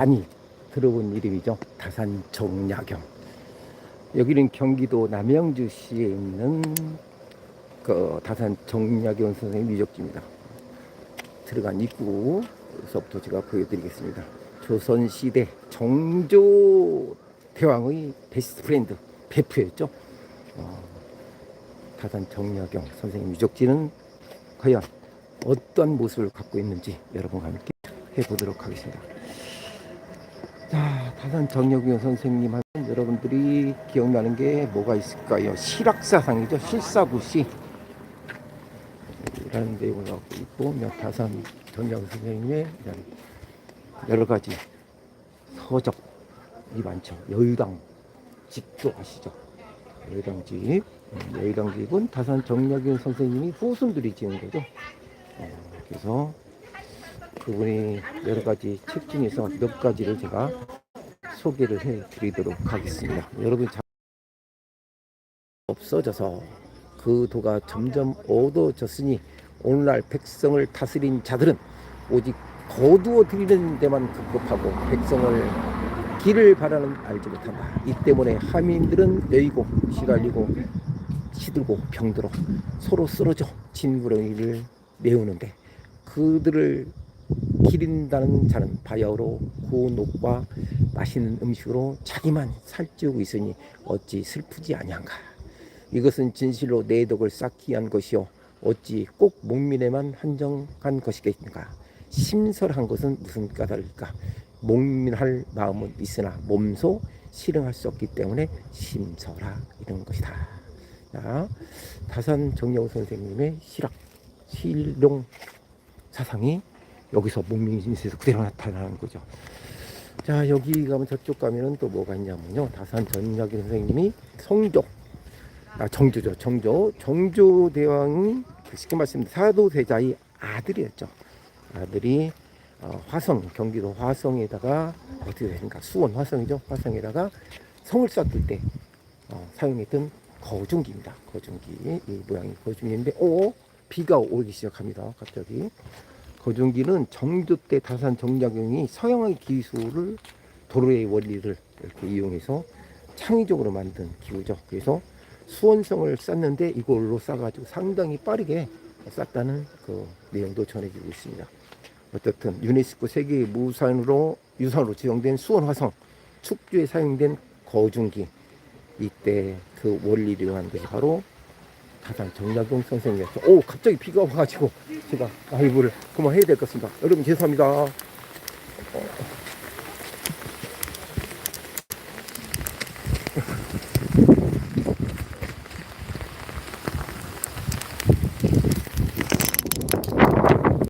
많이 들어본 이름이죠. 다산 정약용. 여기는 경기도 남양주시에 있는 그 다산 정약용 선생님 유적지입니다. 들어간 입구에서부터 제가 보여드리겠습니다. 조선시대 정조 대왕의 베스트 프렌드 베프였죠. 어, 다산 정약용 선생님 유적지는 과연 어떤 모습을 갖고 있는지 여러분과 함께 해보도록 하겠습니다. 자, 다산 정약용 선생님 하면 여러분들이 기억나는 게 뭐가 있을까요? 실학사상이죠. 실사구시. 라는 내용을 갖고 있고, 뭐 다산 정약용 선생님의 여러 가지 서적이 많죠. 여의당 집도 아시죠? 여의당 집. 음, 여의당 집은 다산 정약용 선생님이 후손들이 지은 거죠. 어, 그래서 그분이 여러 가지 책 중에서 몇 가지를 제가 소개를 해 드리도록 하겠습니다. 여러분 자 없어져서 그 도가 점점 어두워졌으니 오늘날 백성을 다스린 자들은 오직 거두어 드리는 데만 급급하고 백성을 길을 바라는 알지 못한다. 이 때문에 하민들은 여의고 시달리고 시들고 병들어 서로 쓰러져 진구렁이를 내우는데 그들을 기린다는 자는 바야흐로 구운 옷과 맛있는 음식으로 자기만 살찌우고 있으니 어찌 슬프지 아니한가? 이것은 진실로 내 덕을 쌓기 위한 것이요. 어찌 꼭 목민에만 한정한 것이겠는가? 심설한 것은 무슨 까닭일까? 목민할 마음은 있으나 몸소 실행할 수 없기 때문에 심설하 이런 것이다. 자, 다산 정여우 선생님의 실학 실용 사상이 여기서 목민에서 그대로 나타나는 거죠. 자 여기 가면 저쪽 가면은 또 뭐가 있냐면요. 다산 전략이 선생님이 성조. 아 정조죠 정조. 정조 대왕이 쉽게 말씀 사도세자의 아들이었죠. 아들이 어, 화성 경기도 화성에다가 어떻게 되는가? 수원 화성이죠. 화성에다가 성을 쌓을 때 어, 사용했던 거중기입니다. 거중기. 이 모양이 거중기인데 오 비가 오기 시작합니다. 갑자기 거중기는 정조 때 다산 정약용이 서양의 기술을 도로의 원리를 이렇게 이용해서 창의적으로 만든 기구죠. 그래서 수원성을 쌓는데 이걸로 쌓아가지고 상당히 빠르게 쌓다는 그 내용도 전해지고 있습니다. 어쨌든 유네스코 세계 무산으로 유산으로 지정된 수원 화성 축주에 사용된 거중기 이때 그 원리를 이용한 것이 바로 다산 정약용 선생님이었죠. 오 갑자기 비가 와가지고 제가 라이브를 그만해야 될 것 같습니다. 여러분 죄송합니다.